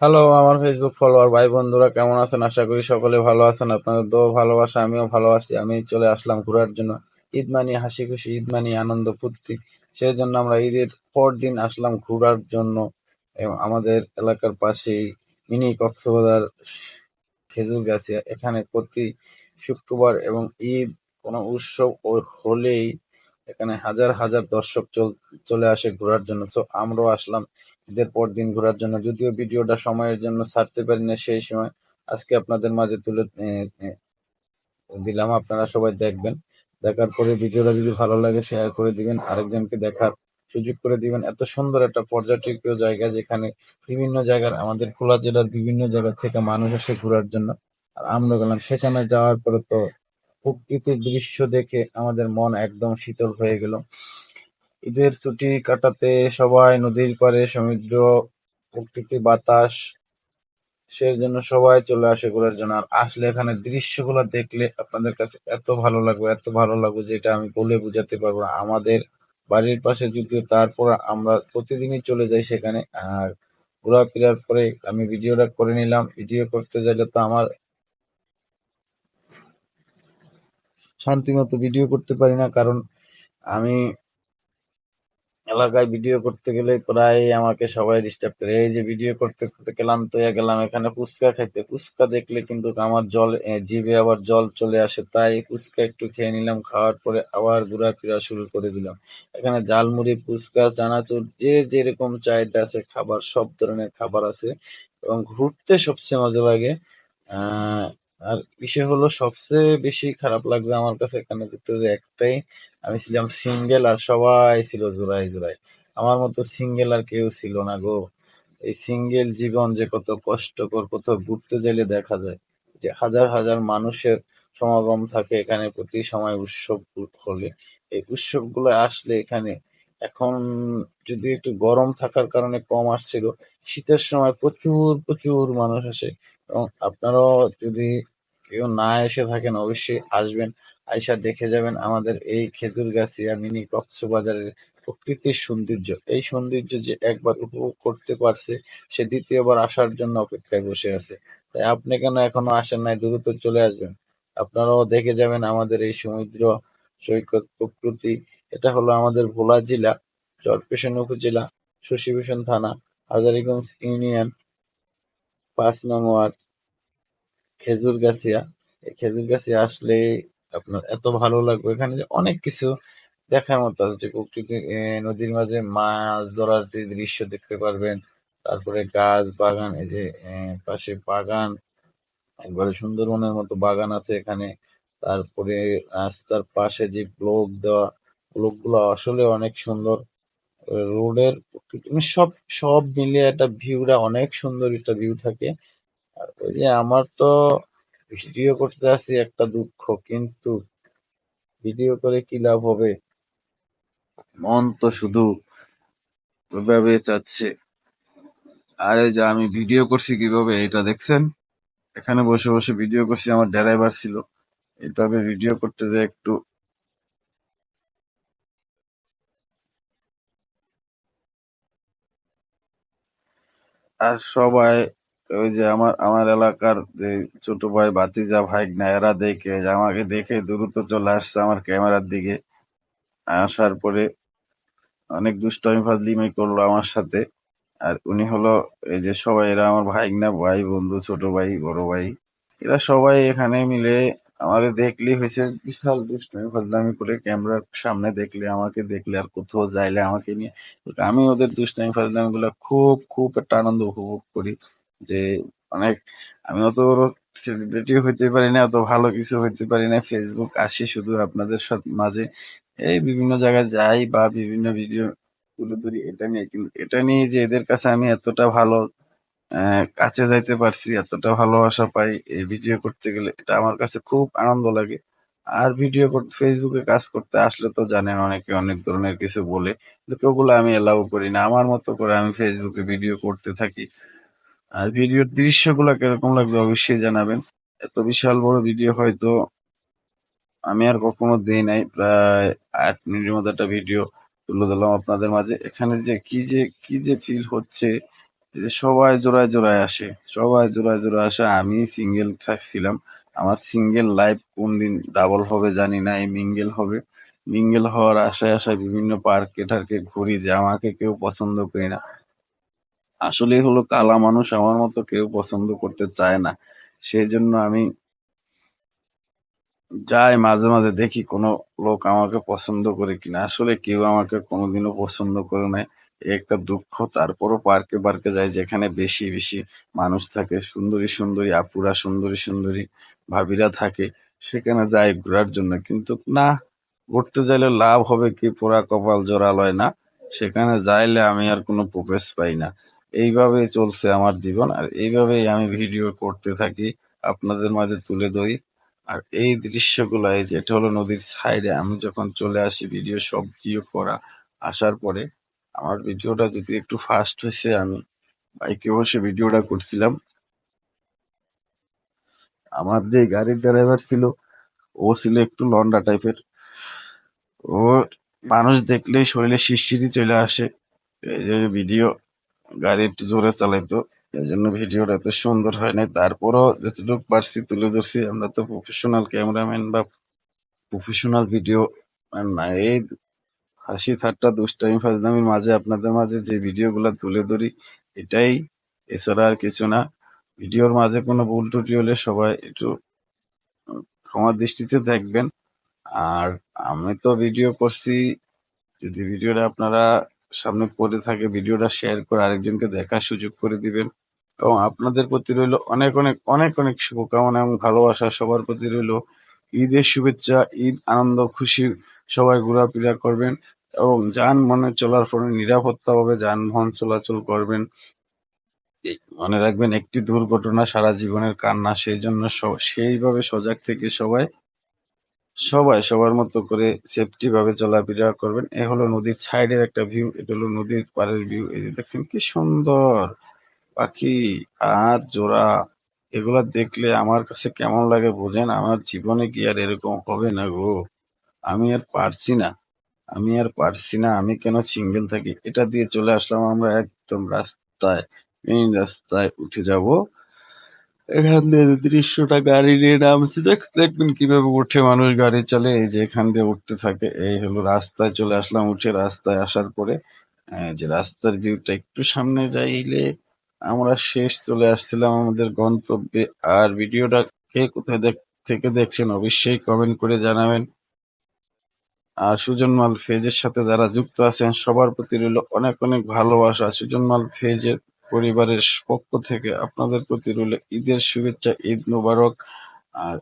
Hello আমার Facebook follower ভাই বন্ধুরা, কেমন আছেন? আশা করি সকলে ভালো আছেন। আপনাদের তো ভালোবাসা, আমিও ভালো আছি। আমি চলে আসলাম ঘোরার জন্য। ঈদ মানি হাসি খুশি, ঈদ মানি আনন্দ, ফুর্তি। সেই জন্য আমরা ঈদের পর দিন আসলাম ঘোরার জন্য। এবং আমাদের এলাকার পাশেই মিনি কক্সবাজার খেজুর গাছে। এখানে প্রতি শুক্রবার এবং ঈদ কোনো উৎসব হলেই এখানে হাজার হাজার দর্শক চল- আসে ঘোরার জন্য। তো আমরাও আসলাম ঈদের পর দিন ঘোরার জন্য। যদিও ভিডিওটা সময়ের জন্য ছাড়তে পারি না সেই সময়। আজকে আপনাদের মাঝে তুলে দিলাম। আপনারা সবাই দেখবেন। দেখার পরে ভিডিওটা যদি ভালো লাগে শেয়ার করে দিবেন। আরেকজনকে দেখার সুযোগ করে দিবেন। এত সুন্দর একটা পর্যটকীয় জায়গা যেখানে বিভিন্ন জায়গার, আমাদের খোলা জেলার বিভিন্ন জায়গা থেকে মানুষ আসে ঘোরার জন্য। আর আমরা গেলাম। সেখানে যাওয়ার পরে তো প্রকৃতির দৃশ্য দেখে আমাদের মন একদম শীতল হয়ে গেল। ঈদের ছুটি কাটাতে সবাই নদীর পাড়ে সমুদ্র প্রকৃতি বাতাস, সেই জন্য সবাই চলে আসে ঘোরার জন্য। আর আসলে এখানে দৃশ্যগুলো দেখলে আপনাদের কাছে এত ভালো লাগবে, এত ভালো লাগবে যেটা আমি বলে বোঝাতে পারব না। আমাদের বাড়ির পাশে যদিও তারপর আমরা প্রতিদিনই চলে যাই সেখানে, আর ঘোরাফেরার পরে আমি ভিডিওটা করে নিলাম। ভিডিও করতে গেলে তো আমার শান্তি মতো ভিডিও করতে পারি না, কারণ আমি এলাকায় ভিডিও করতে গেলে প্রায় আমাকে সবাই ডিস্টার্ব করে। এই যে ভিডিও করতে করতে ক্লান্ত হয়ে গেলাম এখানে ফুচকা খাইতে। ফুচকা দেখলে কিন্তু আমার জল জিভে আবার জল চলে আসে, তাই ফুচকা একটু খেয়ে নিলাম, খাওয়ার পরে আবার ঘোরাফেরা শুরু করে দিলাম। এখানে ঝালমুড়ি, ফুচকা, চানাচুর, যে যেরকম চাহিদা আছে, খাবার, সব ধরনের খাবার আছে এবং ঘুরতে সবচেয়ে মজা লাগে আর বিষয় হলো, সবচেয়ে বেশি খারাপ লাগবে আমার কাছে এখানে ঘুরতে যে একটাই, আমি ছিলাম সিঙ্গেল আর সবাই ছিল জোড়ায় জোড়ায়। আমার মতো সিঙ্গেল আর কেউ ছিল না গো। এই সিঙ্গেল জীবন যে কত কষ্টকর কোথাও ঘুরতে গেলে দেখা যায় যে হাজার হাজার মানুষের সমাগম থাকে এখানে প্রতি সময় উৎসব হলে। এই উৎসবগুলো আসলে এখানে এখন যদি একটু গরম থাকার কারণে কম আসছিল, শীতের সময় প্রচুর প্রচুর মানুষ আসে। এবং আপনারাও যদি কেউ না এসে থাকেন অবশ্যই আসবেন। আইসা দেখে যাবেন আমাদের এই খেজুর খেজুরগাছিয়া মিনি কক্সবাজারের প্রকৃতির সৌন্দর্য। এই সৌন্দর্য যে একবার উপভোগ করতে পারছে, সে দ্বিতীয়বার আসার জন্য অপেক্ষায় বসে আছে। তাই আপনি কেন এখনও আসেন নাই? দ্রুত চলে আসবেন। আপনারাও দেখে যাবেন আমাদের এই সমুদ্র সৈকত প্রকৃতি। এটা হলো আমাদের ভোলা জেলা চরপেশন উপজেলা, শশীভূষণ থানা, হাজারীগঞ্জ ইউনিয়ন, পাঁচ নং ওয়ার্ড খেজুরগাছিয়া এই খেজুরগাছিয়া আসলে আপনার এত ভালো লাগবে এখানে যে অনেক কিছু দেখার মতো আছে। যে প্রকৃতি নদীর মাঝে মাছ ধরার যে দৃশ্য দেখতে পারবেন, তারপরে গাছ বাগান, এই যে পাশে বাগান, একবারে সুন্দরবনের মতো বাগান আছে এখানে। তারপরে রাস্তার পাশে যে ব্লক দেওয়া ব্লকগুলো আসলে অনেক সুন্দর। রোডের সব সব মিলিয়ে একটা ভিউটা অনেক সুন্দর একটা ভিউ থাকে। আর ওই যে আমার তো ভিডিও করতে আসি একটা দুঃখ, কিন্তু ভিডিও করে কি লাভ হবে? মন তো শুধু ওইভাবে চাচ্ছে। আরে যে আমি ভিডিও করছি কীভাবে, এটা দেখছেন? এখানে বসে বসে ভিডিও করছি, আমার ড্রাইভার ছিল। এইভাবে ভিডিও করতে যে একটু আর সবাই ওই যে আমার আমার এলাকার যে ছোট ভাই ভাতিজা ভাইগনা এরা দেখে আমাকে দেখে দ্রুত চলে আসছে আমার ক্যামেরার দিকে। আসার পরে অনেক দুষ্টামি ফাজলিমাই করল আমার সাথে। আর উনি হলো এই যে সবাই, এরা আমার ভাইগনা ভাই, বন্ধু, ছোট ভাই, বড় ভাই। এরা সবাই এখানে মিলে আমাকে দেখলেই হয়েছে বিশাল দুষ্টামি ফাজলামি করে ক্যামেরার সামনে দেখলে, আমাকে দেখলে আর কোথাও যাইলে আমাকে নিয়ে। আমি ওদের দুষ্টামি ফাজলামি গুলা খুব খুব একটা আনন্দ উপভোগ করি। যে অনেক আমি অত সেলিব্রিটি হইতে পারি না, অত ভালো কিছু হইতে পারি না। ফেসবুক আসি শুধু আপনাদের মাঝে। এই বিভিন্ন জায়গায় যাই বা বিভিন্ন ভিডিও তুলে ধরি, এটা নিয়ে কিন্তু, এটা নিয়ে যে এদের কাছে আমি এতটা ভালো কাছে যাইতে পারছি, এতটা ভালোবাসা পাই এই ভিডিও করতে গেলে, এটা আমার কাছে খুব আনন্দ লাগে। আর ভিডিও ফেসবুকে কাজ করতে আসলে তো জানেন অনেকে অনেক ধরনের কিছু বলে, কিন্তু ওগুলো আমি এলাও করি না। আমার মতো করে আমি ফেসবুকে ভিডিও করতে থাকি। আর ভিডিওর দৃশ্যগুলো কীরকম লাগবে অবশ্যই জানাবেন। এত বিশাল বড় ভিডিও হয়তো আমি আর কখনো দেই নাই। প্রায় আট মিনিটের মতো একটা ভিডিও তুলে দিলাম আপনাদের মাঝে। এখানে যে কি যে কি যে ফিল হচ্ছে যে সবাই জোড়ায় জোড়ায় আসে। সবাই জোড়ায় জোড়ায় আসে। আমি সিঙ্গেল থাকছিলাম। আমার সিঙ্গেল লাইফ কোন দিন ডাবল হবে জানি না। এই মিঙ্গেল হবে। মিঙ্গেল হওয়ার আশায় আশায় বিভিন্ন পার্কে টার্কে ঘুরি যে আমাকে কেউ পছন্দ করে না। আসলে হলো কালা মানুষ আমার মতো কেউ পছন্দ করতে চায় না। সেই জন্য আমি যাই মাঝে মাঝে দেখি কোনো লোক আমাকে পছন্দ করে কিনা। আসলে কেউ আমাকে কোনোদিনও পছন্দ করে নাই একটা দুঃখ। তারপরও পার্কে পার্কে যাই, যেখানে বেশি বেশি মানুষ থাকে, সুন্দরী সুন্দরী আপুরা, সুন্দরী সুন্দরী ভাবিরা থাকে, সেখানে যাই ঘোরার জন্য। কিন্তু না, ঘুরতে যাইলে লাভ হবে কি? পোড়া কপাল জোরালয় না। সেখানে যাইলে আমি আর কোনো প্রবেশ পাই না। এইভাবেই চলছে আমার জীবন, আর এইভাবেই আমি ভিডিও করতে থাকি, আপনাদের মাঝে তুলে ধরি। আর এই দৃশ্যগুলো এই যে এটা হলো নদীর সাইডে, আমি যখন চলে আসি ভিডিও সব ভিডিও করা আসার পরে, আমার ভিডিওটা যদি একটু ফাস্ট হয়েছে, আমি বাইকে বসে ভিডিওটা করছিলাম। আমার যে গাড়ির ড্রাইভার ছিল, ও ছিল একটু লন্ডা টাইপের। ও মানুষ দেখলেই শরীরে শিরশিরি চলে আসে, এই যে ভিডিও গাড়ি একটু জোরে চালাইতো। এই জন্য ভিডিওটা এত সুন্দর হয় নাই। তারপরও যতটুকু পারছি তুলে ধরছি। আমরা তো প্রফেশনাল ক্যামেরাম্যান বা প্রফেশনাল ভিডিও না, এই হাসি ঠাট্টা, দুষ্টামি, ফাজলামির মাঝে, আপনাদের মাঝে যে ভিডিওগুলো তুলে ধরি, এটাই। এছাড়া আর কিছু না। ভিডিওর মাঝে কোনো ভুল ত্রুটি হলে সবাই একটু ক্ষমা দৃষ্টিতে দেখবেন। আর আমি তো ভিডিও করছি। যদি ভিডিওটা আপনারা সামনে পড়ে থাকে, ভিডিওটা শেয়ার করে আরেকজনকে দেখার সুযোগ করে দিবেন। এবং আপনাদের প্রতি রইল অনেক অনেক অনেক অনেক শুভকামনা এবং ভালোবাসা। সবার প্রতি রইল ঈদের শুভেচ্ছা, ঈদ আনন্দ, খুশি সবাই ঘোরাফেরা করবেন এবং যানবাহনে চলার পরে নিরাপত্তাভাবে যানবাহন চলাচল করবেন। মনে রাখবেন, একটি দুর্ঘটনা সারা জীবনের কান্না, সেই জন্য সেইভাবে সজাগ থেকে সবাই সবাই সবার মতো করে সেফটি ভাবে চলাফেরা করবেন। এ হলো নদীর সাইডের একটা ভিউ এটা হলো নদীর পাড়ের ভিউ এই যে দেখছেন কি সুন্দর পাখি আর জোড়া, এগুলা দেখলে আমার কাছে কেমন লাগে বোঝেন? আমার জীবনে কি আর এরকম হবে না গো? আমি আর পারছি না, আমি আর পারছি না, আমি কেন সিঙ্গেল থাকি? এটা দিয়ে চলে আসলাম আমরা একদম রাস্তায় মেইন রাস্তায় উঠে যাব। এখান দিয়ে দৃশ্যটা গাড়ি নিয়ে নামছি, দেখ, দেখবেন কীভাবে উঠে মানুষ গাড়ি চলে, এই যে এখান দিয়ে উঠতে থাকে। এই হলো রাস্তায় চলে আসলাম, উঠে রাস্তায় আসার পরে যে রাস্তার ভিউটা একটু সামনে যাইলে আমরা শেষ চলে আসছিলাম আমাদের গন্তব্যে। আর ভিডিওটা কে কোথায় দেখ, থেকে দেখছেন অবশ্যই কমেন্ট করে জানাবেন। আর সুজন মাল ফেজের সাথে যারা যুক্ত আছেন, সবার প্রতি রইল অনেক অনেক ভালোবাসা। সুজন মাল ফেজের পরিবারের পক্ষ থেকে আপনাদের প্রতি রইল ঈদের শুভেচ্ছা ঈদ মোবারক। আর